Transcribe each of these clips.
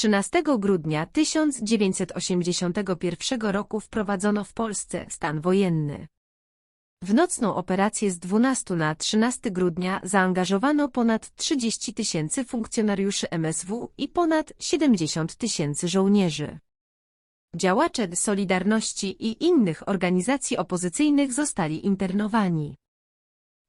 13 grudnia 1981 roku wprowadzono w Polsce stan wojenny. W nocną operację z 12 na 13 grudnia zaangażowano ponad 30 tysięcy funkcjonariuszy MSW i ponad 70 tysięcy żołnierzy. Działacze Solidarności i innych organizacji opozycyjnych zostali internowani.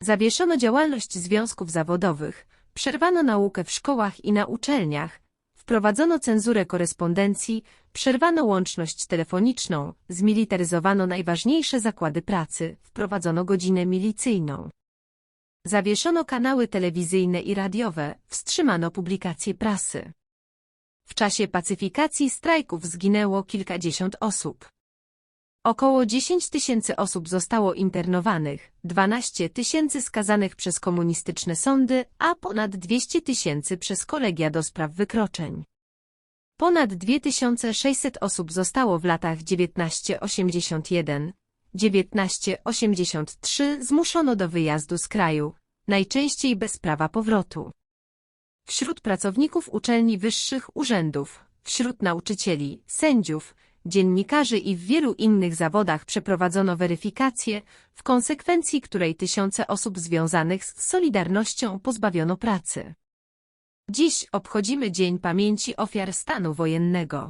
Zawieszono działalność związków zawodowych, przerwano naukę w szkołach i na uczelniach, wprowadzono cenzurę korespondencji, przerwano łączność telefoniczną, zmilitaryzowano najważniejsze zakłady pracy, wprowadzono godzinę milicyjną. Zawieszono kanały telewizyjne i radiowe, wstrzymano publikacje prasy. W czasie pacyfikacji strajków zginęło kilkadziesiąt osób. Około 10 tysięcy osób zostało internowanych, 12 tysięcy skazanych przez komunistyczne sądy, a ponad 200 tysięcy przez kolegia do spraw wykroczeń. Ponad 2600 osób zostało w latach 1981-1983 zmuszono do wyjazdu z kraju, najczęściej bez prawa powrotu. Wśród pracowników uczelni wyższych urzędów, wśród nauczycieli, sędziów, dziennikarzy i w wielu innych zawodach przeprowadzono weryfikację, w konsekwencji której tysiące osób związanych z Solidarnością pozbawiono pracy. Dziś obchodzimy Dzień Pamięci Ofiar Stanu Wojennego.